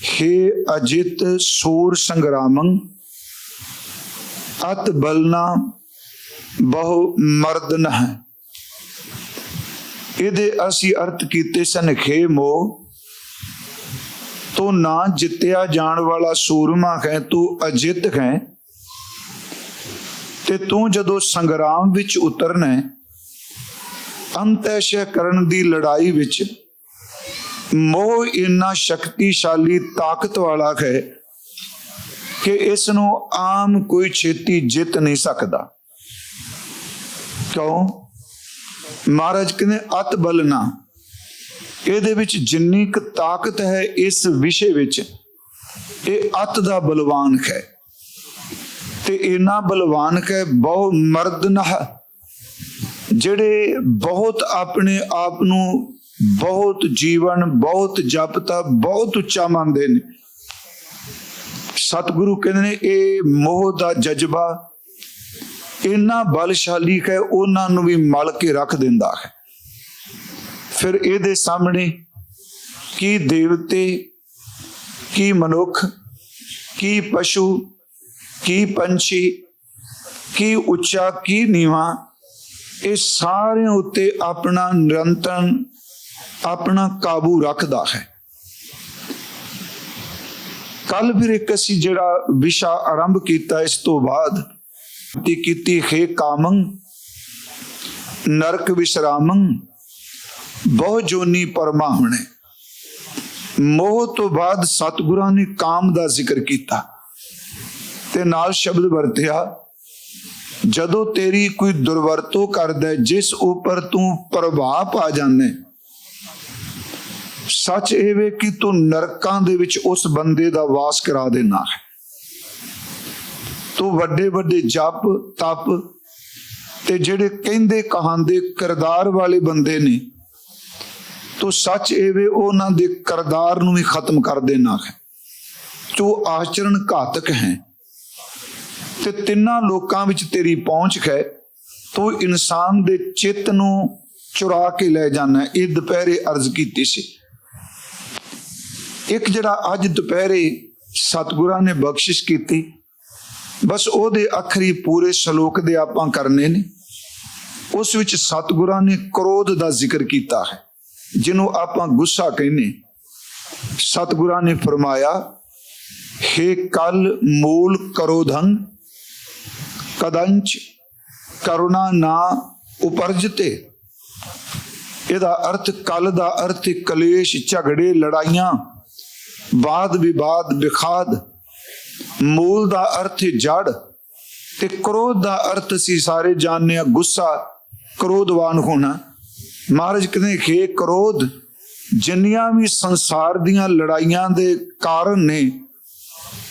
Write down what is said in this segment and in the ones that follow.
हे ਅਜਿਤ ਸੂਰ ਸੰਗਰਾਮੰ, ਅਤ ਬਲਨਾ ਬਹੁ ਮਰਦ ਹੈ ਇਹਦੇ ਅਸੀਂ ਅਰਥ ਕੀਤੇ ਸਨ ਖੇ ਮੋ, ਤੂੰ ਨਾ ਜਿੱਤਿਆ ਜਾਣ ਵਾਲਾ ਸੂਰਮਾ ਹੈ, ਤੂੰ ਅਜਿੱਤ ਹੈ। ਤੇ ਤੂੰ ਜਦੋਂ ਸੰਗਰਾਮ ਵਿੱਚ ਉਤਰਨਾ ਹੈ ਕਰਨ ਦੀ ਲੜਾਈ ਵਿੱਚ ਮੋਹ ਇੰਨਾ ਸ਼ਕਤੀਸ਼ਾਲੀ ਤਾਕਤ ਵਾਲਾ ਹੈ ਕਿ ਇਸ ਨੂੰ ਆਮ ਕੋਈ ਛੇਤੀ ਜਿੱਤ ਨਹੀਂ ਸਕਦਾ। ਕਿਉਂ? ਮਹਾਰਾਜ ਕਹਿੰਦੇ, ਅਤ ਬਲਨਾ। ਇਹਦੇ ਵਿੱਚ ਜਿੰਨੀ ਕੁ ਤਾਕਤ ਹੈ ਇਸ ਵਿਸ਼ੇ ਵਿੱਚ, ਇਹ ਅਤ ਦਾ ਬਲਵਾਨ ਹੈ। ਤੇ ਇਨਾ ਬਲਵਾਨ ਹੈ, ਬਹੁ ਮਰਦ ਨਹ ਜਿਹੜੇ ਬਹੁਤ ਆਪਣੇ ਆਪ ਨੂੰ ਬਹੁਤ ਜੀਵਨ, ਬਹੁਤ ਜਪ ਤਪ ਬਹੁਤ ਉੱਚਾ ਮੰਨਦੇ ਨੇ। ਸਤਿਗੁਰੂ ਕਹਿੰਦੇ ਨੇ, ਇਹ ਮੋਹ ਦਾ ਜਜ਼ਬਾ ਇੰਨਾ ਬਲਸ਼ਾਲੀ ਹੈ, ਉਹਨਾਂ ਨੂੰ ਵੀ ਮਲ ਕੇ ਰੱਖ ਦਿੰਦਾ ਹੈ। ਫਿਰ ਇਹਦੇ ਸਾਹਮਣੇ ਕੀ ਦੇਵਤੇ, ਕੀ ਮਨੁੱਖ, ਕੀ ਪਸ਼ੂ, ਕੀ ਪੰਛੀ, ਕੀ ਉੱਚਾ, ਕੀ ਨੀਵਾ, ਇਹ ਸਾਰਿਆਂ ਉੱਤੇ ਆਪਣਾ ਨਿਰੰਤਰ ਆਪਣਾ ਕਾਬੂ ਰੱਖਦਾ ਹੈ। ਕੱਲ ਫਿਰ ਇੱਕ ਅਸੀਂ ਜਿਹੜਾ ਵਿਸ਼ਾ ਆਰੰਭ ਕੀਤਾ, ਇਸ ਤੋਂ ਬਾਅਦ ਤੇ ਕੀਤੀ ਹੈ ਕਾਮੰ, ਨਰਕ ਵਿਸ਼ਰਾਮੰ, ਬਹੁ ਜੋਨੀ ਪਰਮਾਹੁਣੇ। ਮੋਹ ਤੋਂ ਬਾਅਦ ਸਤਿਗੁਰਾਂ ਨੇ ਕਾਮ ਦਾ ਜ਼ਿਕਰ ਕੀਤਾ ਤੇ ਨਾਲ ਸ਼ਬਦ ਵਰਤਿਆ, ਜਦੋਂ ਤੇਰੀ ਕੋਈ ਦੁਰਵਰਤੋਂ ਕਰਦਾ ਜਿਸ ਉੱਪਰ ਤੂੰ ਪ੍ਰਭਾਵ ਪਾ ਜਾਂਦਾ ਸੱਚ ਇਹ ਵੇ ਕਿ ਤੂੰ ਨਰਕਾਂ ਦੇ ਵਿੱਚ ਉਸ ਬੰਦੇ ਦਾ ਵਾਸ ਕਰਾ ਦੇਣਾ ਹੈ। ਤੂੰ ਵੱਡੇ ਵੱਡੇ ਜਪ, ਤਪ ਤੇ ਜਿਹੜੇ ਕਹਿੰਦੇ ਕਹਾਂਦੇ ਕਰਦਾਰ ਵਾਲੇ ਬੰਦੇ ਨੇ, ਤੂੰ ਸੱਚ ਇਹ ਵੇ ਉਹਨਾਂ ਦੇ ਕਰਦਾਰ ਨੂੰ ਵੀ ਖਤਮ ਕਰ ਦੇਣਾ ਹੈ। ਤੂੰ ਆਚਰਣ ਘਾਤਕ ਹੈ ਤੇ ਤਿੰਨਾਂ ਲੋਕਾਂ ਵਿੱਚ ਤੇਰੀ ਪਹੁੰਚ ਹੈ। ਤੂੰ ਇਨਸਾਨ ਦੇ ਚਿੱਤ ਨੂੰ ਚੁਰਾ ਕੇ ਲੈ ਜਾਣਾ। ਇਹ ਦੁਪਹਿਰੇ ਅਰਜ਼ ਕੀਤੀ ਸੀ। ਇੱਕ ਜਿਹੜਾ ਅੱਜ ਦੁਪਹਿਰੇ ਸਤਿਗੁਰਾਂ ਨੇ ਬਖਸ਼ਿਸ਼ ਕੀਤੀ, ਬਸ ਉਹਦੇ ਅਖਰੀ ਪੂਰੇ ਸ਼ਲੋਕ ਦੇ ਆਪਾਂ ਕਰਨੇ ਨੇ। ਉਸ ਵਿੱਚ ਸਤਿਗੁਰਾਂ ਨੇ ਕ੍ਰੋਧ ਦਾ ਜ਼ਿਕਰ ਕੀਤਾ ਹੈ, ਜਿਹਨੂੰ ਆਪਾਂ ਗੁੱਸਾ ਕਹਿੰਦੇ ਸਤਿਗੁਰਾਂ ਨੇ ਫਰਮਾਇਆ, ਹੇ ਕਲ ਮੂਲ ਕਰੋਧੰ, ਕਦੰਚ ਕਰੁਣਾ ਨਾ ਉਪਰਜਤੇ। ਇਹਦਾ ਅਰਥ ਕਲ ਦਾ ਅਰਥ ਕਲੇਸ਼, ਝਗੜੇ, ਲੜਾਈਆਂ। ਬਾਦ ਵਿਵਾਦ ਵਿਖਾਦ ਮੂਲ ਦਾ ਅਰਥ ਜੜ ਤੇ ਕ੍ਰੋਧ ਦਾ ਅਰਥ ਸੀ ਸਾਰੇ ਜਾਣਦੇ ਗੁੱਸਾ, ਕ੍ਰੋਧਵਾਨ ਹੋਣਾ। ਮਹਾਰਾਜ ਕਹਿੰਦੇ ਖੇ ਕ੍ਰੋਧ, ਜਿੰਨੀਆਂ ਵੀ ਸੰਸਾਰ ਦੀਆਂ ਲੜਾਈਆਂ ਦੇ ਕਾਰਨ ਨੇ,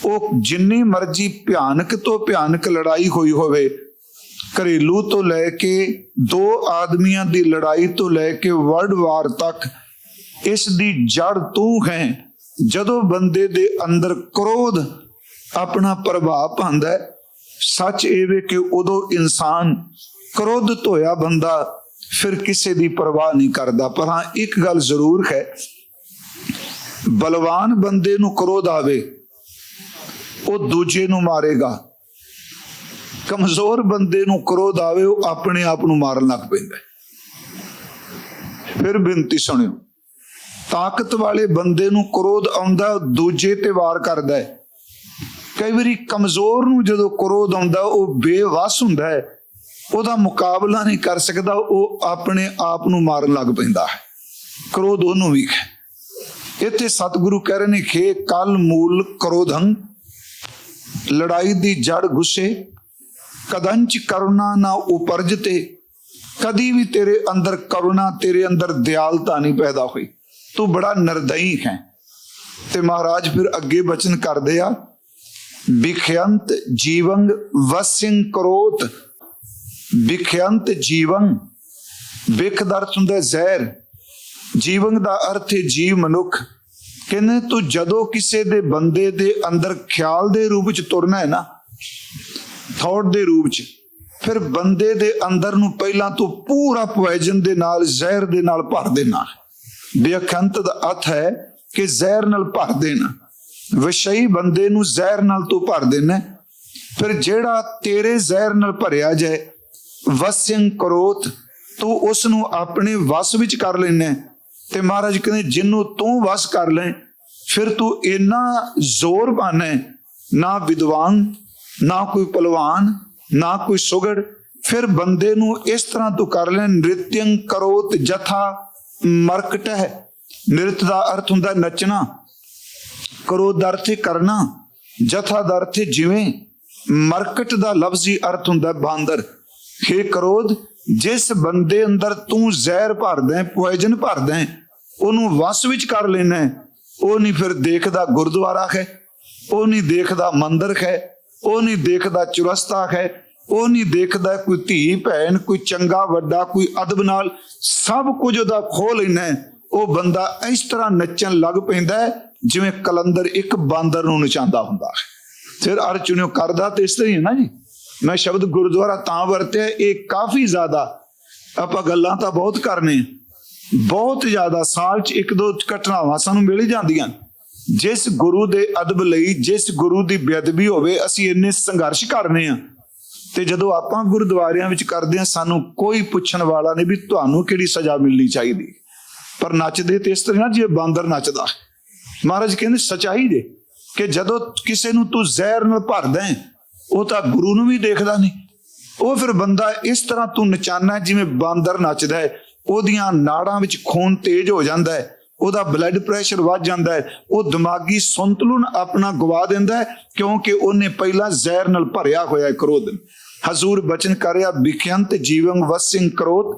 ਉਹ ਜਿੰਨੀ ਮਰਜ਼ੀ ਭਿਆਨਕ ਤੋਂ ਭਿਆਨਕ ਲੜਾਈ ਹੋਈ ਹੋਵੇ, ਘਰੇਲੂ ਤੋਂ ਲੈ ਕੇ ਦੋ ਆਦਮੀਆਂ ਦੀ ਲੜਾਈ ਤੋਂ ਲੈ ਕੇ ਵਰਲਡ ਵਾਰ ਤੱਕ, ਇਸ ਦੀ ਜੜ ਤੂੰ ਹੈ। ਜਦੋਂ ਬੰਦੇ ਦੇ ਅੰਦਰ ਕ੍ਰੋਧ ਆਪਣਾ ਪ੍ਰਭਾਵ ਪਾਉਂਦਾ ਹੈ, ਸੱਚ ਇਹ ਵੇ ਕਿ ਉਦੋਂ ਇਨਸਾਨ ਕ੍ਰੋਧਿਤ ਹੋਇਆ ਬੰਦਾ ਫਿਰ ਕਿਸੇ ਦੀ ਪਰਵਾਹ ਨਹੀਂ ਕਰਦਾ। ਪਰ ਹਾਂ, ਇੱਕ ਗੱਲ ਜ਼ਰੂਰ ਹੈ, ਬਲਵਾਨ ਬੰਦੇ ਨੂੰ ਕ੍ਰੋਧ ਆਵੇ, ਉਹ ਦੂਜੇ ਨੂੰ ਮਾਰੇਗਾ। ਕਮਜ਼ੋਰ ਬੰਦੇ ਨੂੰ ਕ੍ਰੋਧ ਆਵੇ, ਉਹ ਆਪਣੇ ਆਪ ਨੂੰ ਮਾਰਨ ਲੱਗ ਪੈਂਦਾ ਫਿਰ ਬੇਨਤੀ ਸੁਣਿਓ ਤਾਕਤ ਵਾਲੇ ਬੰਦੇ ਨੂੰ ਕ੍ਰੋਧ ਆਉਂਦਾ, ਦੂਜੇ ਤੇ ਵਾਰ ਕਰਦਾ ਹੈ। ਕਈ ਵਾਰੀ ਕਮਜ਼ੋਰ ਨੂੰ ਜਦੋਂ ਕ੍ਰੋਧ ਆਉਂਦਾ, ਉਹ ਬੇਵਸ ਹੁੰਦਾ ਹੈ। ਉਹਦਾ ਮੁਕਾਬਲਾ ਨਹੀਂ ਕਰ ਸਕਦਾ, ਉਹ ਆਪਣੇ ਆਪ ਨੂੰ ਮਾਰਨ ਲੱਗ ਪੈਂਦਾ ਹੈ। ਕ੍ਰੋਧ ਉਹਨੂੰ ਵੀ ਹੈ। ਇੱਥੇ ਸਤਿਗੁਰੂ ਕਹਿ ਰਹੇ ਨੇ ਖੇ ਕਲ ਮੂਲ ਕ੍ਰੋਧੰ, ਲੜਾਈ ਦੀ ਜੜ ਗੁੱਸੇ, ਕਦੰਚ ਕਰੁਣਾ ਨਾ ਉਪਰਜਤੇ, ਕਦੀ ਵੀ ਤੇਰੇ ਅੰਦਰ ਕਰੁਣਾ, ਤੇਰੇ ਅੰਦਰ ਦਿਆਲਤਾ ਨਹੀਂ ਪੈਦਾ ਹੋਈ। ਤੂੰ ਬੜਾ ਨਿਰਦਈ ਹੈ। ਤੇ ਮਹਾਰਾਜ ਫਿਰ ਅੱਗੇ ਬਚਨ ਕਰਦੇ ਆ ਵਿਖਿਅੰਤ ਜੀਵੰਗ ਵਸਿੰ ਕਰੋਤ ਵਿਖਿਅੰਤ ਜੀਵੰ ਵਿਖ ਦਾ ਅਰਥ ਹੁੰਦਾ ਜ਼ਹਿਰ ਜੀਵਨ ਦਾ ਅਰਥ ਹੈ ਜੀਵ ਮਨੁੱਖ। ਕਹਿੰਦੇ, ਤੂੰ ਜਦੋਂ ਕਿਸੇ ਦੇ ਬੰਦੇ ਦੇ ਅੰਦਰ ਖਿਆਲ ਦੇ ਰੂਪ ਵਿੱਚ ਤੁਰਨਾ ਹੈ ਨਾ ਥੌਟ ਦੇ ਰੂਪ ਚ, ਫਿਰ ਬੰਦੇ ਦੇ ਅੰਦਰ ਨੂੰ ਪਹਿਲਾਂ ਤੂੰ ਪੂਰਾ ਪੋਇਜ਼ਨ ਦੇ ਨਾਲ, ਜ਼ਹਿਰ ਦੇ ਨਾਲ ਭਰ ਦੇਣਾ ਬੇਅਖੰਤ ਦਾ ਅਰਥ ਹੈ ਕਿ ਜ਼ਹਿਰ ਨਾਲ ਭਰ ਦੇਣਾ। ਵਿਸ਼ਈ ਬੰਦੇ ਨੂੰ ਜ਼ਹਿਰ ਨਾਲ ਤੂੰ ਭਰ ਦੇਣਾ ਫਿਰ ਜਿਹੜਾ ਤੇਰੇ ਜ਼ਹਿਰ ਨਾਲ ਭਰਿਆ ਜਾਏ ਵਸਿੰ ਕਰੋਤ, ਤੂੰ ਉਸ ਨੂੰ ਆਪਣੇ ਵਸ ਵਿੱਚ ਕਰ ਲੈਣਾ ਤੇ ਮਹਾਰਾਜ ਕਹਿੰਦੇ ਜਿਹਨੂੰ ਤੂੰ ਵਸ ਕਰ ਲੈ, ਫਿਰ ਤੂੰ ਇੰਨਾ ਜ਼ੋਰ ਹੈ, ਨਾ ਵਿਦਵਾਨ, ਨਾ ਕੋਈ ਪਹਿਲਵਾਨ ਨਾ ਕੋਈ ਸੁਗੜ, ਫਿਰ ਬੰਦੇ ਨੂੰ ਇਸ ਤਰ੍ਹਾਂ ਤੂੰ ਕਰ ਲੈ, ਨ੍ਰਿਤਯੰ ਕਰੋਤ ਜਥਾ ਮਰਕਟ ਹੈ। ਨ੍ਰਿਤ ਦਾ ਅਰਥ ਹੁੰਦਾ ਨੱਚਣਾ। ਕਰੋ ਦਾ ਅਰਥ ਕਰਨਾ। ਜਥਾ ਦਰਥ ਜਿਵੇਂ। ਮਰਕਟ ਦਾ ਲਫ਼ਜ਼ੀ ਅਰਥ ਹੁੰਦਾ ਬਾਂਦਰ। ਖੇ ਕਰੋਧ, ਜਿਸ ਬੰਦੇ ਅੰਦਰ ਤੂੰ ਜ਼ਹਿਰ ਭਰਦਾ ਹੈ ਪੋਇਜ਼ਨ ਭਰਦਾ ਹੈ, ਉਹਨੂੰ ਵਸ ਵਿੱਚ ਕਰ ਲੈਣਾ ਉਹ ਨਹੀਂ ਫਿਰ ਦੇਖਦਾ ਗੁਰਦੁਆਰਾ ਹੈ, ਉਹ ਨਹੀਂ ਦੇਖਦਾ ਮੰਦਿਰ ਹੈ, ਉਹ ਨਹੀਂ ਦੇਖਦਾ ਚੁਰਸਤਾ ਹੈ। ਉਹ ਨਹੀਂ ਦੇਖਦਾ ਕੋਈ ਧੀ ਭੈਣ, ਕੋਈ ਚੰਗਾ ਵੱਡਾ, ਕੋਈ ਅਦਬ ਨਾਲ ਸਭ ਕੁਝ ਉਹਦਾ ਖੋਹ ਲੈਣਾ ਉਹ ਬੰਦਾ ਇਸ ਤਰ੍ਹਾਂ ਨੱਚਣ ਲੱਗ ਪੈਂਦਾ ਜਿਵੇਂ ਕਲੰਦਰ ਇੱਕ ਬਾਂਦਰ ਨੂੰ ਨਚਾਉਂਦਾ ਹੁੰਦਾ ਹੈ। ਫਿਰ ਅਰਜੁਨਿਓ ਕਰਦਾ ਤੇ ਇਸ ਤਰ੍ਹਾਂ ਹੀ ਹੈ ਨਾ ਜੀ। ਮੈਂ ਸ਼ਬਦ ਗੁਰਦੁਆਰਾ ਤਾਂ ਵਰਤਿਆ, ਇਹ ਕਾਫੀ ਜ਼ਿਆਦਾ ਆਪਾਂ ਗੱਲਾਂ ਤਾਂ ਬਹੁਤ ਕਰਨੇ ਬਹੁਤ ਜ਼ਿਆਦਾ ਸਾਲ 'ਚ ਇੱਕ ਦੋ ਘਟਨਾਵਾਂ ਸਾਨੂੰ ਮਿਲ ਹੀ ਜਾਂਦੀਆਂ ਜਿਸ ਗੁਰੂ ਦੇ ਅਦਬ ਲਈ, ਜਿਸ ਗੁਰੂ ਦੀ ਬੇਅਦਬੀ ਹੋਵੇ, ਅਸੀਂ ਇੰਨੇ ਸੰਘਰਸ਼ ਕਰਨੇ ਆ। ਤੇ ਜਦੋਂ ਆਪਾਂ ਗੁਰਦੁਆਰਿਆਂ ਵਿੱਚ ਕਰਦੇ ਹਾਂ, ਸਾਨੂੰ ਕੋਈ ਪੁੱਛਣ ਵਾਲਾ ਨਹੀਂ ਵੀ ਤੁਹਾਨੂੰ ਕਿਹੜੀ ਸਜ਼ਾ ਮਿਲਣੀ ਚਾਹੀਦੀ। ਪਰ ਨੱਚਦੇ ਤੇ ਇਸ ਤਰ੍ਹਾਂ ਜੇ ਬਾਂਦਰ ਨੱਚਦਾ। ਮਹਾਰਾਜ ਕਹਿੰਦੇ, ਸਚਾਈ ਦੇ ਕਿ ਜਦੋਂ ਕਿਸੇ ਨੂੰ ਤੂੰ ਜ਼ਹਿਰ ਨਾਲ ਭਰਦਾ ਹੈ, ਉਹ ਤਾਂ ਗੁਰੂ ਨੂੰ ਵੀ ਦੇਖਦਾ ਨਹੀਂ। ਉਹ ਫਿਰ ਬੰਦਾ ਇਸ ਤਰ੍ਹਾਂ ਤੂੰ ਨਚਾਨਾ ਜਿਵੇਂ ਬਾਂਦਰ ਨੱਚਦਾ ਹੈ, ਉਹਦੀਆਂ ਨਾੜਾਂ ਵਿੱਚ ਖੂਨ ਤੇਜ਼ ਹੋ ਜਾਂਦਾ ਹੈ, ਉਹਦਾ ਬਲੱਡ ਪ੍ਰੈਸ਼ਰ ਵੱਧ ਜਾਂਦਾ ਹੈ, ਉਹ ਦਿਮਾਗੀ ਸੰਤੁਲਨ ਆਪਣਾ ਗਵਾ ਦਿੰਦਾ ਹੈ, ਕਿਉਂਕਿ ਉਹਨੇ ਪਹਿਲਾਂ ਜ਼ਹਿਰ ਨਾਲ ਭਰਿਆ ਹੋਇਆ ਹੈ ਕ੍ਰੋਧ ਹਜ਼ੂਰ ਬਚਨ ਕਰਿਆ ਵਿਖਿਅੰਤ ਜੀਵੰ ਵਸਿੰ ਕ੍ਰੋਧ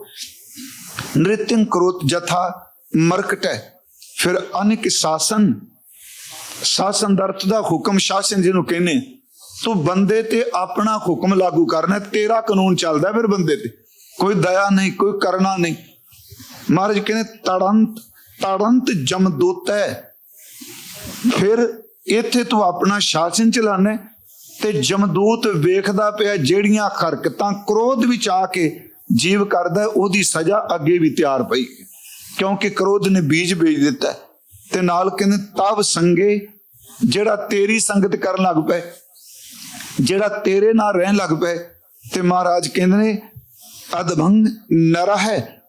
ਨ੍ਰਿਤਿੰ ਕ੍ਰੋਧ ਜਥਾ ਮਰਕਟੈ। ਫਿਰ ਅਨਿਕ ਸ਼ਾਸਨ ਸ਼ਾਸਨ ਦਾ ਅਰਥ ਦਾ ਹੁਕਮ ਸ਼ਾਸਨ ਜਿਹਨੂੰ ਕਹਿੰਦੇ ਤੂੰ ਬੰਦੇ ਤੇ ਆਪਣਾ ਹੁਕਮ ਲਾਗੂ ਕਰਨਾ, ਤੇਰਾ ਕਾਨੂੰਨ ਚੱਲਦਾ ਫਿਰ ਬੰਦੇ ਤੇ। ਕੋਈ ਦਇਆ ਨਹੀਂ, ਕੋਈ ਕਰਨਾ ਨਹੀਂ। ਮਹਾਰਾਜ ਕਹਿੰਦੇ, ਤੜੰਤ ਤੜੰਤ ਜਮਦੂਤ ਫਿਰ ਇੱਥੇ ਤੂੰ ਆਪਣਾ ਸ਼ਾਸਨ ਚਲਾਣਾ ਤੇ ਜਮਦੂਤ ਵੇਖਦਾ ਪਿਆ ਜਿਹੜੀਆਂ ਹਰਕਤਾਂ ਕ੍ਰੋਧ ਵਿੱਚ ਆ ਕੇ ਜੀਵ ਕਰਦਾ, ਉਹਦੀ ਸਜ਼ਾ ਅੱਗੇ ਵੀ ਤਿਆਰ ਪਈ। ਕਿਉਂਕਿ ਕ੍ਰੋਧ ਨੇ ਬੀਜ ਬੀਜ ਦਿੱਤਾ ਤੇ ਨਾਲ ਕਹਿੰਦੇ ਤਬ ਸੰਗੇ ਜਿਹੜਾ ਤੇਰੀ ਸੰਗਤ ਕਰਨ ਲੱਗ ਪਏ, ਜਿਹੜਾ ਤੇਰੇ ਨਾਲ ਰਹਿਣ ਲੱਗ ਪਏ, ਤੇ ਮਹਾਰਾਜ ਕਹਿੰਦੇ ਨੇ, ਅਦਭੰਗ ਨਰ ਹੈ,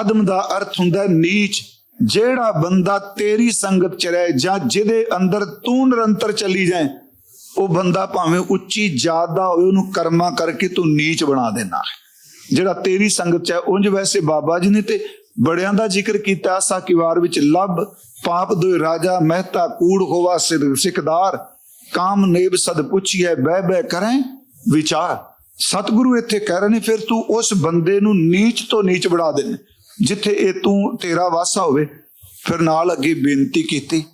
ਅਦਮ ਦਾ ਅਰਥ ਹੁੰਦਾ ਨੀਚ। ਜਿਹੜਾ ਬੰਦਾ ਤੇਰੀ ਸੰਗਤ ਚ ਰਹੇ ਜਾਂ ਜਿਹਦੇ ਅੰਦਰ ਤੂੰ ਨਿਰੰਤਰ ਚੱਲੀ ਜਾਏ ਉਹ ਬੰਦਾ ਭਾਵੇਂ ਉੱਚੀ ਜਾਤ ਦਾ ਹੋਵੇ, ਉਹਨੂੰ ਕਰਮਾ ਕਰਕੇ ਤੂੰ ਨੀਚ ਬਣਾ ਦੇਣਾ ਹੈ। ਜਿਹੜਾ ਤੇਰੀ ਸੰਗਤ ਚ ਹੈ, ਉਂਝ ਵੈਸੇ ਬਾਬਾ ਜੀ ਨੇ ਤੇ ਬੜਿਆਂ ਦਾ ਜ਼ਿਕਰ ਕੀਤਾ। ਆਸਾ ਵਿੱਚ ਲੱਭ, ਪਾਪ ਦੋਇ ਰਾਜਾ, ਮਹਿਤਾ ਕੂੜ ਹੋਵਾ ਸਿਕਦਾਰ। ਕਾਮ ਨੇਬ ਸਦ ਪੁੱਛੀਐ, ਬਹਿ ਬਹਿ ਕਰੇ ਵਿਚਾਰ। ਸਤਿਗੁਰੂ ਇੱਥੇ ਕਹਿ ਰਹੇ ਨੇ, ਫਿਰ ਤੂੰ ਉਸ ਬੰਦੇ ਨੂੰ ਨੀਚ ਤੋਂ ਨੀਚ ਬਣਾ ਦੇ ਜਿੱਥੇ ਇਹ ਤੂੰ, ਤੇਰਾ ਵਾਸਾ ਹੋਵੇ, ਫਿਰ ਨਾਲ ਅੱਗੇ ਬੇਨਤੀ ਕੀਤੀ।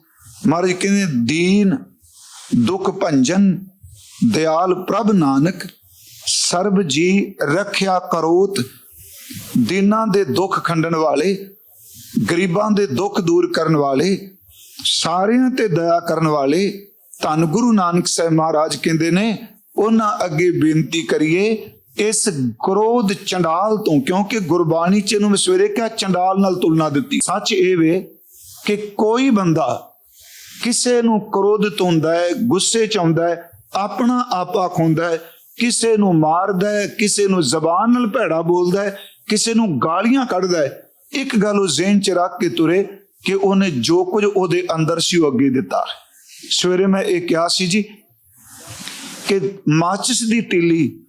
ਮਹਾਰਾਜ ਕਹਿੰਦੇ, ਦੀਨ ਦੁਖ ਭੰਜਨ, ਦਿਆਲ ਪ੍ਰਭ ਨਾਨਕ, ਸਰਬ ਜੀ ਰੱਖਿਆ ਕਰੋਤ, ਦਿਨਾਂ ਦੇ ਦੁੱਖ ਖੰਡਣ ਵਾਲੇ, ਗਰੀਬਾਂ ਦੇ ਦੁੱਖ ਦੂਰ ਕਰਨ ਵਾਲੇ, ਸਾਰਿਆਂ ਤੇ ਦਇਆ ਕਰਨ ਵਾਲੇ, ਧੰਨ ਗੁਰੂ ਨਾਨਕ ਸਾਹਿਬ ਮਹਾਰਾਜ ਕਹਿੰਦੇ ਨੇ, ਉਹਨਾਂ ਅੱਗੇ ਬੇਨਤੀ ਕਰੀਏ, ਇਸ ਕ੍ਰੋਧ ਚੰਡਾਲ ਤੋਂ, ਕਿਉਂਕਿ ਗੁਰਬਾਣੀ ਚ ਇਹਨੂੰ ਮੈਂ ਸਵੇਰੇ ਕਿਹਾ ਚੰਡਾਲ ਨਾਲ ਤੁਲਨਾ ਦਿੱਤੀ। ਸੱਚ ਇਹ ਵੇ ਕਿ ਕੋਈ ਬੰਦਾ ਕਿਸੇ ਨੂੰ ਕ੍ਰੋਧਿਤ ਹੁੰਦਾ ਹੈ, ਗੁੱਸੇ ਚ ਆਉਂਦਾ ਹੈ, ਆਪਣਾ ਆਪਾ ਖੁੰਦਾ ਹੈ, ਕਿਸੇ ਨੂੰ ਮਾਰਦਾ ਹੈ, ਕਿਸੇ ਨੂੰ ਜ਼ਬਾਨ ਨਾਲ ਭੈੜਾ ਬੋਲਦਾ ਹੈ, ਕਿਸੇ ਨੂੰ ਗਾਲੀਆਂ ਕੱਢਦਾ ਹੈ, ਇੱਕ ਗੱਲ ਉਹ ਜ਼ਿਹਨ ਚ ਰੱਖ ਕੇ ਤੁਰੇ ਕਿ ਉਹਨੇ ਜੋ ਕੁਝ ਉਹਦੇ ਅੰਦਰ ਸੀ ਉਹ ਅੱਗੇ ਦਿੱਤਾ। ਸਵੇਰੇ ਮੈਂ ਇਹ ਕਿਹਾ ਸੀ ਜੀ ਕਿ ਮਾਚਿਸ ਦੀ ਤੀਲੀ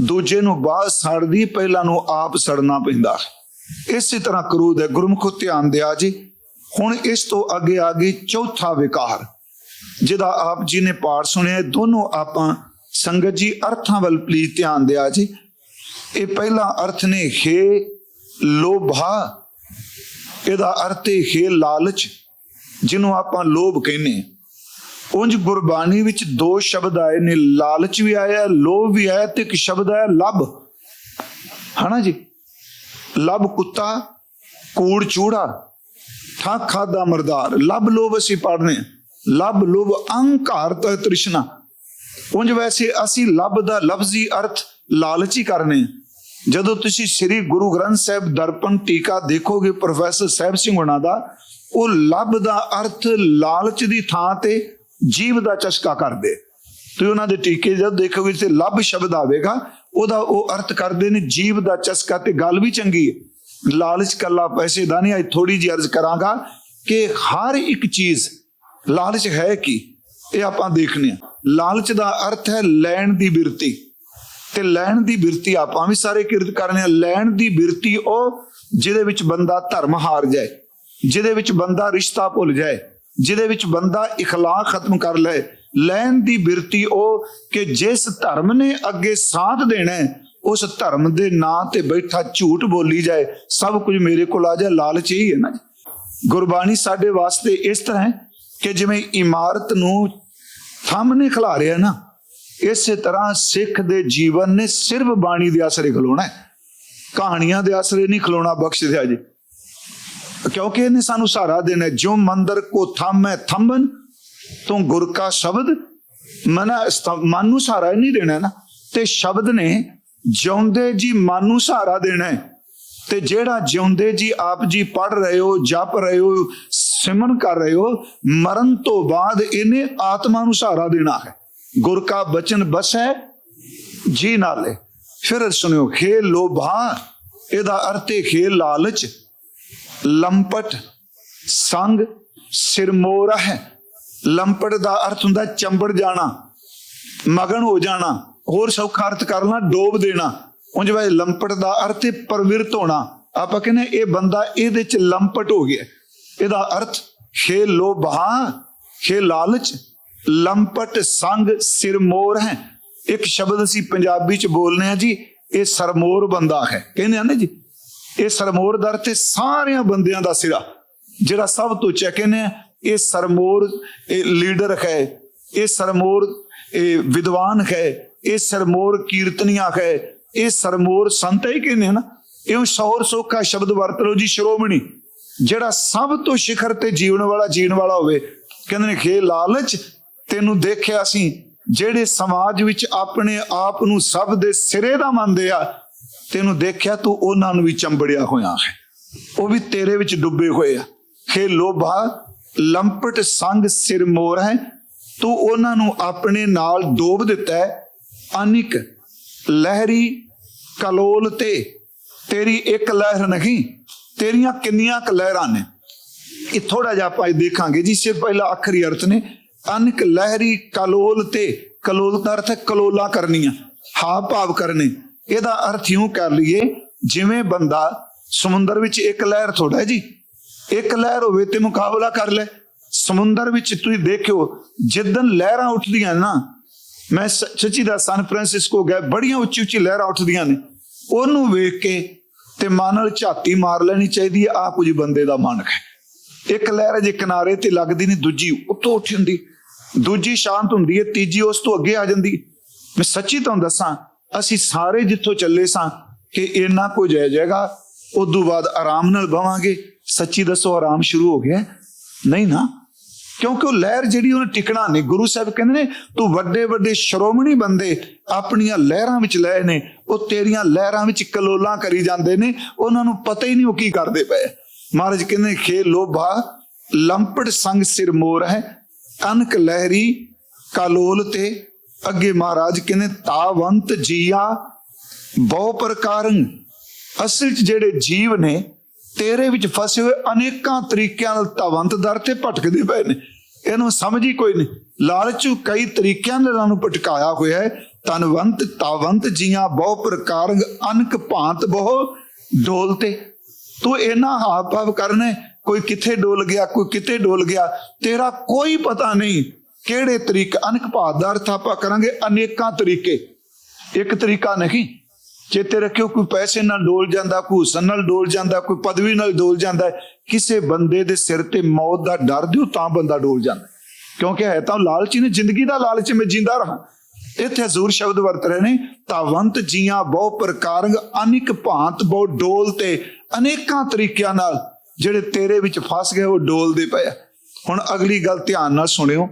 ਦੂਜੇ ਨੂੰ ਬਾਅਦ ਸੜਦੀ, ਪਹਿਲਾਂ ਨੂੰ ਆਪ ਸੜਨਾ ਪੈਂਦਾ। ਇਸੇ ਤਰ੍ਹਾਂ ਕਰੂਦ ਹੈ, ਗੁਰਮੁਖ ਧਿਆਨ ਦਿਆ ਜੀ। ਹੁਣ ਇਸ ਤੋਂ ਅੱਗੇ ਆ ਗਈ ਚੌਥਾ ਵਿਕਾਰ, ਜਿਹਦਾ ਆਪ ਜੀ ਨੇ ਪਾਠ ਸੁਣਿਆ ਇਹ ਦੋਨੋਂ ਆਪਾਂ ਸੰਗਤ ਜੀ ਅਰਥਾਂ ਵੱਲ ਪਲੀਜ਼ ਧਿਆਨ ਦਿਆ ਜੀ। ਇਹ ਪਹਿਲਾ ਅਰਥ ਨੇ ਖੇ ਲੋਭਾ, ਇਹਦਾ ਅਰਥ ਹੈ ਖੇ ਲਾਲਚ, ਜਿਹਨੂੰ ਆਪਾਂ ਲੋਭ ਕਹਿੰਦੇ ਹਾਂ। ਉਂਝ ਗੁਰਬਾਣੀ ਵਿੱਚ ਦੋ ਸ਼ਬਦ ਆਏ ਨੇ, ਲਾਲਚ ਵੀ ਆਇਆ, ਲੋਭ ਵੀ ਆਇਆ ਤੇ ਇੱਕ ਸ਼ਬਦ ਆਇਆ ਲੱਭ। ਹਨਾ ਜੀ? ਲੱਭ ਕੁੱਤਾ, ਕੂੜ ਚੂੜਾ। ਠਾ ਖਾਦਾ ਮਰਦਾਰ। ਲੱਭ ਲੋਭ ਅਸੀਂ ਪੜਨੇ ਲੱਭ ਲੋਭ ਅਹੰਕਾਰ ਤੋਂ ਤ੍ਰਿਸ਼ਨਾ। ਉਂਝ ਵੈਸੇ ਅਸੀਂ ਲੱਭ ਦਾ ਲਫ਼ਜ਼ੀ ਅਰਥ ਲਾਲਚ ਕਰਨੇ ਜਦੋਂ ਤੁਸੀਂ ਸ੍ਰੀ ਗੁਰੂ ਗ੍ਰੰਥ ਸਾਹਿਬ ਦਰਪਣ ਟੀਕਾ ਦੇਖੋਗੇ ਪ੍ਰੋਫੈਸਰ ਸਾਹਿਬ ਸਿੰਘ ਹੁਣਾਂ ਦਾ, ਉਹ ਲੱਭ ਦਾ ਅਰਥ ਲਾਲਚ ਦੀ ਥਾਂ ਤੇ ਜੀਵ ਦਾ ਚਸਕਾ ਕਰਦੇ ਤੁਸੀਂ ਉਹਨਾਂ ਦੇ ਟੀਕੇ ਜਦ ਦੇਖੋਗੇ ਤੇ ਲੱਭ ਸ਼ਬਦ ਆਵੇਗਾ, ਉਹਦਾ ਉਹ ਅਰਥ ਕਰਦੇ ਨੇ ਜੀਵ ਦਾ ਚਸਕਾ ਤੇ ਗੱਲ ਵੀ ਚੰਗੀ ਹੈ। ਲਾਲਚ ਕੱਲਾ ਪੈਸੇ ਦਾ ਨਹੀਂ ਅੱਜ ਥੋੜੀ ਜਿਹੀ ਅਰਜ਼ ਕਰਾਂਗਾ ਕਿ ਹਰ ਇੱਕ ਚੀਜ਼ ਲਾਲਚ ਹੈ ਕੀ ਇਹ ਆਪਾਂ ਦੇਖਨੇ ਆ ਲਾਲਚ ਦਾ ਅਰਥ ਹੈ ਲੈਣ ਦੀ ਬਿਰਤੀ ਤੇ ਲੈਣ ਦੀ ਬਿਰਤੀ ਆਪਾਂ ਵੀ ਸਾਰੇ ਕਿਰਤ ਕਰਨੇ ਆ ਲੈਣ ਦੀ ਬਿਰਤੀ ਉਹ ਜਿਹਦੇ ਵਿੱਚ ਬੰਦਾ ਧਰਮ ਹਾਰ ਜਾਏ ਜਿਹਦੇ ਵਿੱਚ ਬੰਦਾ ਰਿਸ਼ਤਾ ਭੁੱਲ ਜਾਏ ਜਿਹਦੇ ਵਿੱਚ ਬੰਦਾ اخلاق ਖਤਮ ਕਰ ਲਏ ਲੈਣ ਦੀ ਬਿਰਤੀ ਉਹ ਕਿ ਜਿਸ ਧਰਮ ਨੇ ਅੱਗੇ ਸਾਥ ਦੇਣਾ ਹੈ, ਉਸ ਧਰਮ ਦੇ ਨਾਂ ਤੇ ਬੈਠਾ ਝੂਠ ਬੋਲੀ ਜਾਏ, ਸਭ ਕੁਝ ਮੇਰੇ ਕੋਲ ਆ ਜਾਏ, ਲਾਲਚ ਹੀ ਹੈ ਨਾ ਜੀ। ਗੁਰਬਾਣੀ ਸਾਡੇ ਵਾਸਤੇ ਇਸ ਤਰ੍ਹਾਂ ਹੈ ਕਿ ਜਿਵੇਂ ਇਮਾਰਤ ਨੂੰ ਸਾਹਮਣੇ ਖਿਲਾ ਰਿਹਾ ਨਾ, ਇਸੇ ਤਰ੍ਹਾਂ ਸਿੱਖ ਦੇ ਜੀਵਨ ਨੇ ਸਿਰਫ ਬਾਣੀ ਦੇ ਆਸਰੇ ਖਲੋਣਾ ਹੈ। ਕਹਾਣੀਆਂ ਦੇ ਆਸਰੇ ਨਹੀਂ ਖਲੋਣਾ, ਬਖਸ਼ ਦਿਆ ਜੀ। ਕਿਉਂਕਿ ਇਹਨੇ ਸਾਨੂੰ ਸਹਾਰਾ ਦੇਣਾ ਜੋ ਮੰਦਰ ਕੋ ਥੰਮੈ ਥੰਬਨ ਤੋਂ ਗੁਰ ਕਾ ਸ਼ਬਦ, ਮਨਾ ਮਨ ਨੂੰ ਸਹਾਰਾ ਨਹੀਂ ਦੇਣਾ ਨਾ। ਤੇ ਸ਼ਬਦ ਨੇ ਜਿਉਂਦੇ ਜੀ ਮਨ ਨੂੰ ਸਹਾਰਾ ਦੇਣਾ ਹੈ ਤੇ ਜਿਹੜਾ ਜਿਉਂਦੇ ਜੀ ਆਪ ਜੀ ਪੜ ਰਹੇ ਹੋ, ਜਪ ਰਹੇ ਹੋ, ਸਿਮਰਨ ਕਰ ਰਹੇ ਹੋ, ਮਰਨ ਤੋਂ ਬਾਅਦ ਇਹਨੇ ਆਤਮਾ ਨੂੰ ਸਹਾਰਾ ਦੇਣਾ ਹੈ। ਗੁਰ ਕਾ ਬਚਨ ਹੈ ਜੀ ਨਾਲੇ। ਫਿਰ ਸੁਣਿਓ ਖੇ ਲੋਭਾ, ਇਹਦਾ ਅਰਥ ਹੈ ਖੇਲ ਲਾਲਚ, ਲੰਪਟ, ਸੰਗ ਸਿਰਮੋਰਾ ਹੈ। ਲੰਪਟ ਦਾ ਅਰਥ ਹੁੰਦਾ ਚੰਬੜ ਜਾਣਾ, ਮਗਨ ਹੋ ਜਾਣਾ। ਹੋਰ ਸੌਖਾ ਅਰਥ ਕਰਨਾ ਡੋਬ ਦੇਣਾ। ਉਂਝ ਵੇ ਲੰਪਟ ਦਾ ਅਰਥ ਹੈ ਪਰਵਿਰਤ ਹੋਣਾ। ਆਪਾਂ ਕਹਿੰਦੇ ਇਹ ਬੰਦਾ ਇਹਦੇ ਚ ਲੰਪਟ ਹੋ ਗਿਆ। ਇਹਦਾ ਅਰਥ, ਖੇ ਲੋਭਾ ਖੇ ਲਾਲਚ, ਲੰਪਟ ਸੰਗ ਸਿਰਮੋਰ ਹੈ। ਇੱਕ ਸ਼ਬਦ ਅਸੀਂ ਪੰਜਾਬੀ ਚ ਬੋਲਨੇ ਆ ਜੀ, ਇਹ ਸਰਮੋਰ ਬੰਦਾ ਹੈ। ਕਹਿੰਦੇ ਆ ਨਾ ਜੀ, ਇਹ ਸਰਮੋਰ ਦਰ ਤੇ ਸਾਰਿਆਂ ਬੰਦਿਆਂ ਦਾ ਸਿਰਾ। ਜਿਹੜਾ ਸਭ ਤੋਂ ਉੱਚਾ ਕਹਿੰਦੇ ਆ ਇਹ ਸਰਮੋਰ, ਇਹ ਲੀਡਰ ਹੈ। ਇਹ ਸਰਮੋਰ, ਇਹ ਵਿਦਵਾਨ ਹੈ। ਇਹ ਸਰਮੋਰ ਕੀਰਤਨੀਆਂ ਹੈ ਇਹ ਸਰਮੋਰ ਸੰਤ ਹੀ ਕਹਿੰਦੇ ਹਨ। ਇਹ ਸੌਰ ਸੋਖਾ ਸ਼ਬਦ ਵਰਤ ਲਓ ਜੀ ਸ਼੍ਰੋਮਣੀ, ਜਿਹੜਾ ਸਭ ਤੋਂ ਸਿਖਰ ਤੇ ਜੀਵਨ ਵਾਲਾ ਜੀਣ ਵਾਲਾ ਹੋਵੇ। ਕਹਿੰਦੇ ਨੇ ਖੇ ਲਾਲਚ, ਤੈਨੂੰ ਦੇਖਿਆ ਸੀ, ਜਿਹੜੇ ਸਮਾਜ ਵਿੱਚ ਆਪਣੇ ਆਪ ਨੂੰ ਸਭ ਦੇ ਸਿਰੇ ਦਾ ਮੰਨਦੇ ਆ, ਤੈਨੂੰ ਦੇਖਿਆ ਤੂੰ ਉਹਨਾਂ ਨੂੰ ਵੀ ਚੰਬੜਿਆ ਹੋਇਆ ਹੈ। ਉਹ ਵੀ ਤੇਰੇ ਵਿੱਚ ਡੁੱਬੇ ਹੋਏ ਆ। ਖੇ ਲੋਭਾ, ਲੰਪਟ ਸੰਗ ਸਿਰ ਮੋਰ ਹੈ, ਤੂੰ ਉਹਨਾਂ ਨੂੰ ਆਪਣੇ ਨਾਲ ਡੋਬ ਦਿੱਤਾ ਹੈ ਅਨਿਕ ਲਹਿਰੀ ਕਲੋਲ ਤੇ। ਤੇਰੀ ਇੱਕ ਲਹਿਰ ਨਹੀਂ, ਤੇਰੀਆਂ ਕਿੰਨੀਆਂ ਕ ਲਹਿਰਾਂ ਨੇ। ਇਹ ਥੋੜਾ ਜਿਹਾ ਆਪਾਂ ਦੇਖਾਂਗੇ ਜੀ ਸਿਰ ਪਹਿਲਾ ਆਖਰੀ ਅਰਥ ਨੇ। ਅਨਿਕ ਲਹਿਰੀ ਕਲੋਲ ਤੇ, ਕਲੋਲ ਦਾ ਅਰਥ ਹੈ ਕਲੋਲਾ ਕਰਨੀਆਂ, ਹਾਵ ਭਾਵ ਕਰਨੇ। ਇਹਦਾ ਅਰਥ ਇਉਂ ਕਰ ਲਈਏ, ਜਿਵੇਂ ਬੰਦਾ ਸਮੁੰਦਰ ਵਿੱਚ ਇੱਕ ਲਹਿਰ ਥੋੜਾ ਜੀ। ਇੱਕ ਲਹਿਰ ਹੋਵੇ ਤੇ ਮੁਕਾਬਲਾ ਕਰ ਲੈ। ਸਮੁੰਦਰ ਵਿੱਚ ਤੁਸੀਂ ਦੇਖਿਓ ਜਿੱਦਨ ਲਹਿਰਾਂ ਉੱਠਦੀਆਂ ਨਾ ਮੈਂ ਸ- ਸੱਚੀ ਦਾ ਸਨ ਫਰਾਂਸਿਸਕੋ ਗਿਆ ਬੜੀਆਂ ਉੱਚੀ ਉੱਚੀ ਲਹਿਰਾਂ ਉੱਠਦੀਆਂ ਨੇ। ਉਹਨੂੰ ਵੇਖ ਕੇ ਤੇ ਮਨ ਨਾਲ ਝਾਤੀ ਮਾਰ ਲੈਣੀ ਚਾਹੀਦੀ ਹੈ ਆ ਕੁਝ ਬੰਦੇ ਦਾ ਮਨ ਹੈ। ਇੱਕ ਲਹਿਰ ਜੇ ਕਿਨਾਰੇ ਤੇ ਲੱਗਦੀ ਨਹੀਂ, ਦੂਜੀ ਉੱਤੋਂ ਉੱਠ ਜਾਂਦੀ। ਦੂਜੀ ਸ਼ਾਂਤ ਹੁੰਦੀ ਹੈ, ਤੀਜੀ ਉਸ ਤੋਂ ਅੱਗੇ ਆ ਜਾਂਦੀ। ਮੈਂ ਸੱਚੀ ਤੁਹਾਨੂੰ ਦੱਸਾਂ, ਅਸੀਂ ਸਾਰੇ ਜਿੱਥੋਂ ਚੱਲੇ ਸਾਂ ਕਿ ਇੰਨਾ ਕੁਝ ਹੈ ਜਾਏਗਾ ਉਦੋਂ ਬਾਅਦ ਆਰਾਮ ਨਾਲ ਬਵਾਂਗੇ। ਸੱਚੀ ਦੱਸੋ, ਆਰਾਮ ਸ਼ੁਰੂ ਹੋ ਗਿਆ ਨਹੀਂ ਨਾ। ਕਿਉਂਕਿ ਉਹ ਲਹਿਰ ਜਿਹੜੀ ਉਹਨੇ ਟਿਕਣਾ ਨਹੀਂ, ਗੁਰੂ ਸਾਹਿਬ ਕਹਿੰਦੇ ਨੇ, ਤੂੰ ਵੱਡੇ ਵੱਡੇ ਸ਼੍ਰੋਮਣੀ ਬੰਦੇ ਆਪਣੀਆਂ ਲਹਿਰਾਂ ਵਿੱਚ ਲਏ ਨੇ, ਉਹ ਤੇਰੀਆਂ ਲਹਿਰਾਂ ਵਿੱਚ ਕਲੋਲਾਂ ਕਰੀ ਜਾਂਦੇ ਨੇ, ਉਹਨਾਂ ਨੂੰ ਪਤਾ ਹੀ ਨਹੀਂ ਉਹ ਕੀ ਕਰਦੇ ਪਏ। ਮਹਾਰਾਜ ਕਹਿੰਦੇ ਖੇ ਲੋਭਾ ਲੰਪੜ ਸੰਗ ਸਿਰ ਮੋਰ ਹੈ ਅਨਕ ਲਹਿਰੀ ਕਲੋਲ ਤੇ। ਅੱਗੇ ਮਹਾਰਾਜ ਕਹਿੰਦੇ, ਤਾਵੰਤ ਜੀਆ ਬਹੁ ਪ੍ਰਕਾਰੰ, ਅਸਲ 'ਚ ਜਿਹੜੇ ਜੀਵ ਨੇ ਤੇਰੇ ਵਿੱਚ ਫਸੇ ਹੋਏ ਅਨੇਕਾਂ ਤਰੀਕਿਆਂ ਨਾਲ ਤਵੰਤ ਦਰ ਤੇ ਭਟਕਦੇ ਪਏ ਨੇ। ਇਹਨੂੰ ਸਮਝ ਹੀ ਕੋਈ ਨਹੀਂ। ਲਾਲਚੂ ਕਈ ਤਰੀਕਿਆਂ ਨਾਲ ਇਹਨਾਂ ਨੂੰ ਭਟਕਾਇਆ ਹੋਇਆ ਹੈ। ਤਨਵੰਤ ਤਾਵੰਤ ਜੀਆਂ ਬਹੁ ਪ੍ਰਕਾਰ ਅਨਕ ਭਾਂਤ ਬਹੁ ਡੋਲਤੇ। ਤੂੰ ਇਹਨਾਂ ਹਾਵ ਭਾਵ ਕਰਨੇ ਕੋਈ ਕਿੱਥੇ ਡੋਲ ਗਿਆ, ਕੋਈ ਕਿਤੇ ਡੋਲ ਗਿਆ, ਤੇਰਾ ਕੋਈ ਪਤਾ ਨਹੀਂ ਕਿਹੜੇ ਤਰੀਕੇ ਅਨਕ ਭਾਂਤ ਦਾ ਅਰਥ ਆਪਾਂ ਕਰਾਂਗੇ ਅਨੇਕਾਂ ਤਰੀਕੇ। ਇੱਕ ਤਰੀਕਾ ਨਹੀਂ ਚੇਤੇ ਰੱਖਿਓ ਕੋਈ ਪੈਸੇ ਨਾਲ ਡੋਲ ਜਾਂਦਾ, ਕੋਈ ਹੁਸਨ ਨਾਲ ਡੋਲ ਜਾਂਦਾ, ਕੋਈ ਪਦਵੀ ਨਾਲ ਡੋਲ ਜਾਂਦਾ, ਕਿਸੇ ਬੰਦੇ ਦੇ ਸਿਰ ਤੇ ਮੌਤ ਦਾ ਡਰ ਦਿਓ ਤਾਂ ਬੰਦਾ ਡੋਲ ਜਾਂਦਾ ਕਿਉਂਕਿ ਹੈ ਤਾਂ ਉਹ ਲਾਲਚੀ ਨੇ, ਜ਼ਿੰਦਗੀ ਦਾ ਲਾਲਚ ਮੈਂ ਜਿੰਦਾ ਰਹਾ ਇੱਥੇ ਹਜ਼ੂਰ ਸ਼ਬਦ ਵਰਤ ਰਹੇ ਨੇ ਤਾਵੰਤ ਜੀਆਂ ਬਹੁ ਪ੍ਰਕਾਰੰਗ, ਅਨਿਕ ਭਾਂਤ ਬਹੁ ਡੋਲ ਤੇ, ਅਨੇਕਾਂ ਤਰੀਕਿਆਂ ਨਾਲ ਜਿਹੜੇ ਤੇਰੇ ਵਿੱਚ ਫਸ ਗਏ, ਉਹ ਡੋਲਦੇ ਪਏ ਆ। ਹੁਣ ਅਗਲੀ ਗੱਲ ਧਿਆਨ ਨਾਲ ਸੁਣਿਓ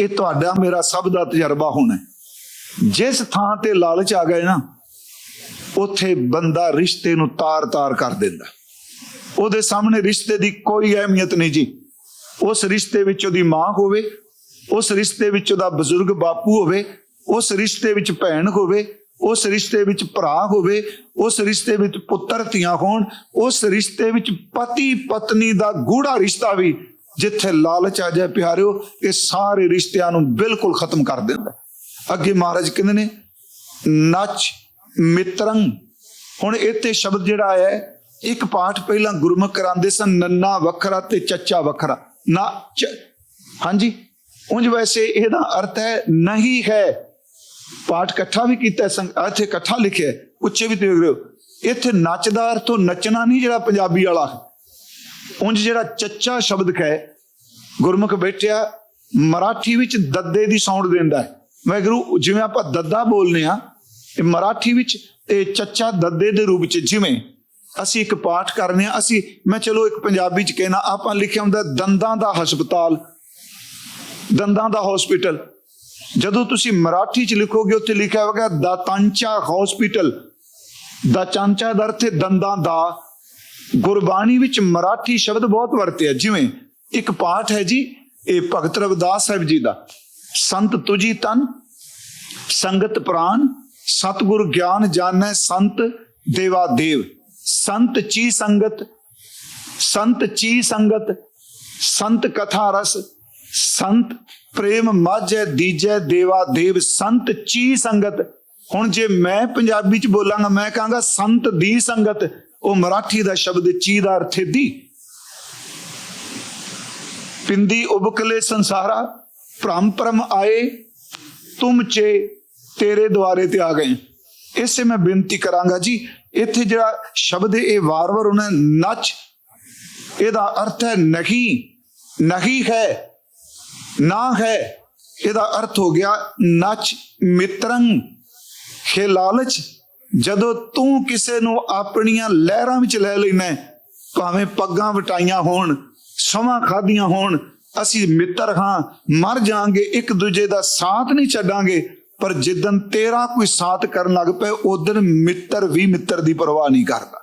ਇਹ ਤੁਹਾਡਾ, ਮੇਰਾ ਸਭ ਦਾ ਤਜਰਬਾ ਹੋਣਾ ਹੈ। ਜਿਸ ਥਾਂ ਤੇ ਲਾਲਚ ਆ ਗਏ ਨਾ ਉੱਥੇ ਬੰਦਾ ਰਿਸ਼ਤੇ ਨੂੰ ਤਾਰ-ਤਾਰ ਕਰ ਦਿੰਦਾ। ਉਹਦੇ ਸਾਹਮਣੇ ਰਿਸ਼ਤੇ ਦੀ ਕੋਈ ਅਹਿਮੀਅਤ ਨਹੀਂ ਜੀ। ਉਸ ਰਿਸ਼ਤੇ ਵਿੱਚ ਉਹਦੀ ਮਾਂ ਹੋਵੇ, ਉਸ ਰਿਸ਼ਤੇ ਵਿੱਚ ਉਹਦਾ ਬਜ਼ੁਰਗ ਬਾਪੂ ਹੋਵੇ, ਉਸ ਰਿਸ਼ਤੇ ਵਿੱਚ ਭੈਣ ਹੋਵੇ, ਉਸ ਰਿਸ਼ਤੇ ਵਿੱਚ ਭਰਾ ਹੋਵੇ, ਉਸ ਰਿਸ਼ਤੇ ਵਿੱਚ ਪੁੱਤਰ ਧੀਆਂ ਹੋਣ, ਉਸ ਰਿਸ਼ਤੇ ਵਿੱਚ ਪਤੀ ਪਤਨੀ ਦਾ ਗੂੜਾ ਰਿਸ਼ਤਾ ਵੀ ਜਿੱਥੇ ਲਾਲਚ ਆ ਜਾਏ ਪਿਆਰਿਓ, ਇਹ ਸਾਰੇ ਰਿਸ਼ਤਿਆਂ ਨੂੰ ਬਿਲਕੁਲ ਖਤਮ ਕਰ ਦਿੰਦਾ। ਅੱਗੇ ਮਹਾਰਾਜ ਕਹਿੰਦੇ ਨੇ, ਨੱਚ ਮਿੱਤਰੰ। ਹੁਣ ਇੱਥੇ ਸ਼ਬਦ ਜਿਹੜਾ ਆਇਆ ਹੈ, ਇੱਕ ਪਾਠ ਪਹਿਲਾਂ ਗੁਰਮੁਖ ਕਰਾਉਂਦੇ ਸਨ ਨੰਨਾ ਵੱਖਰਾ ਤੇ ਚੱਚਾ ਵੱਖਰਾ। ਨਾ ਚ- ਹਾਂਜੀ? ਉਂਝ ਵੈਸੇ ਇਹਦਾ ਅਰਥ ਹੈ ਨਹੀਂ ਹੈ। ਪਾਠ ਇਕੱਠਾ ਵੀ ਕੀਤਾ ਹੈ, ਸੰਗ- ਇੱਥੇ ਇਕੱਠਾ ਲਿਖਿਆ ਉੱਚੇ ਵੀ ਦੇਖ ਰਹੇ ਹੋ ਇੱਥੇ ਨੱਚਦਾ ਅਰਥ ਉਹ ਨੱਚਣਾ ਨਹੀਂ ਜਿਹੜਾ ਪੰਜਾਬੀ ਵਾਲਾ ਉਂਝ ਜਿਹੜਾ ਚੱਚਾ ਸ਼ਬਦ ਹੈ ਗੁਰਮੁਖ ਬੈਠਿਆ ਮਰਾਠੀ ਵਿੱਚ ਦੱਦੇ ਦੀ ਸਾਊਂਡ ਦਿੰਦਾ ਹੈ। ਵੈਗਰੂ ਜਿਵੇਂ ਆਪਾਂ ਦੱਦਾ ਬੋਲਨੇ ਆ ਮਰਾਠੀ ਵਿੱਚ ਇਹ ਚੱਚਾ ਦੱਦੇ ਦੇ ਰੂਪ ਚ ਜਿਵੇਂ ਅਸੀਂ ਇੱਕ ਪਾਠ ਕਰਨੇ ਆ ਅਸੀਂ ਮੈਂ ਚਲੋ ਇੱਕ ਪੰਜਾਬੀ ਚ ਕਹਿਣਾ, ਆਪਾਂ ਲਿਖਿਆ ਹੁੰਦਾ ਦੰਦਾਂ ਦਾ ਹਸਪਤਾਲ, ਦੰਦਾਂ ਦਾ ਹਸਪੀਟਲ ਜਦੋਂ ਤੁਸੀਂ ਮਰਾਠੀ ਚ ਲਿਖੋਗੇ, ਉੱਥੇ ਲਿਖਿਆ ਹੋਵੇਗਾ ਦਾਤਾਂਚਾ ਹਸਪੀਟਲ ਦਾ ਚਾਂਚਾ ਦਾ ਅਰਥ ਹੈ ਦੰਦਾਂ ਦਾ। ਗੁਰਬਾਣੀ ਵਿੱਚ ਮਰਾਠੀ ਸ਼ਬਦ ਬਹੁਤ ਵਰਤਿਆ ਜਿਵੇਂ ਇੱਕ ਪਾਠ ਹੈ ਜੀ, ਇਹ ਭਗਤ ਰਵਿਦਾਸ ਸਾਹਿਬ ਜੀ ਦਾ, ਸੰਤ ਤੁਜੀ ਤਨ, ਸੰਗਤ ਪ੍ਰਾਨ ਸਤਿਗੁਰ ਗਿਆਨ ਜਾਣੈ ਸੰਤ ਦੇਵਾ ਦੇਵ। ਸੰਤ ਚੀ ਸੰਗਤ, ਸੰਤ ਚੀ ਸੰਗਤ, ਸੰਤ ਕਥਾ ਰਸ, ਸੰਤ ਪ੍ਰੇਮ ਮਾਝੈ ਦੀਜੈ ਦੇਵਾ ਦੇਵ। ਸੰਤ ਚੀ ਸੰਗਤ, ਹੁਣ ਜੇ ਮੈਂ ਪੰਜਾਬੀ ਚ ਬੋਲਾਂਗਾ, ਮੈਂ ਕਹਾਂਗਾ ਸੰਤ ਦੀ ਸੰਗਤ, ਉਹ ਮਰਾਠੀ ਦਾ ਸ਼ਬਦ ਚੀ ਦਾ ਅਰਥ ਹੈ ਦੀ। ਪਿੰਦੀ ਉਬਕਲੇ ਸੰਸਾਰਾ, ਭ੍ਰਮ ਭਰਮ ਆਏ, ਤੁਮ ਚੇ ਤੇਰੇ ਦੁਆਰੇ ਤੇ ਆ ਗਏ ਇਸੇ ਮੈਂ ਬੇਨਤੀ ਕਰਾਂਗਾ ਜੀ, ਇੱਥੇ ਜਿਹੜਾ ਸ਼ਬਦ ਹੈ, ਇਹ ਵਾਰ-ਵਾਰ ਉਹਨਾਂ ਨੱਚ, ਇਹਦਾ ਅਰਥ ਹੈ ਨਹੀਂ ਨਹੀਂ ਹੈ, ਨਾ ਹੈ। ਇਹਦਾ ਅਰਥ ਹੋ ਗਿਆ ਨੱਚ ਮਿੱਤਰੰ ਖੇ ਲਾਲਚ, ਜਦੋਂ ਤੂੰ ਕਿਸੇ ਨੂੰ ਆਪਣੀਆਂ ਲਹਿਰਾਂ ਵਿੱਚ ਲੈ ਲੈਣਾ ਭਾਵੇਂ ਪੱਗਾਂ ਵਟਾਈਆਂ ਹੋਣ ਸਮਾਂ ਖਾਦੀਆਂ ਹੋਣ, ਅਸੀਂ ਮਿੱਤਰ ਹਾਂ, ਮਰ ਜਾਾਂਗੇ, ਇੱਕ ਦੂਜੇ ਦਾ ਸਾਥ ਨਹੀਂ ਛੱਡਾਂਗੇ ਪਰ ਜਿੱਦਨ ਤੇਰਾ ਕੋਈ ਸਾਥ ਕਰਨ ਲੱਗ ਪਏ ਉਦੋਂ ਮਿੱਤਰ ਵੀ ਮਿੱਤਰ ਦੀ ਪਰਵਾਹ ਨਹੀਂ ਕਰਦਾ।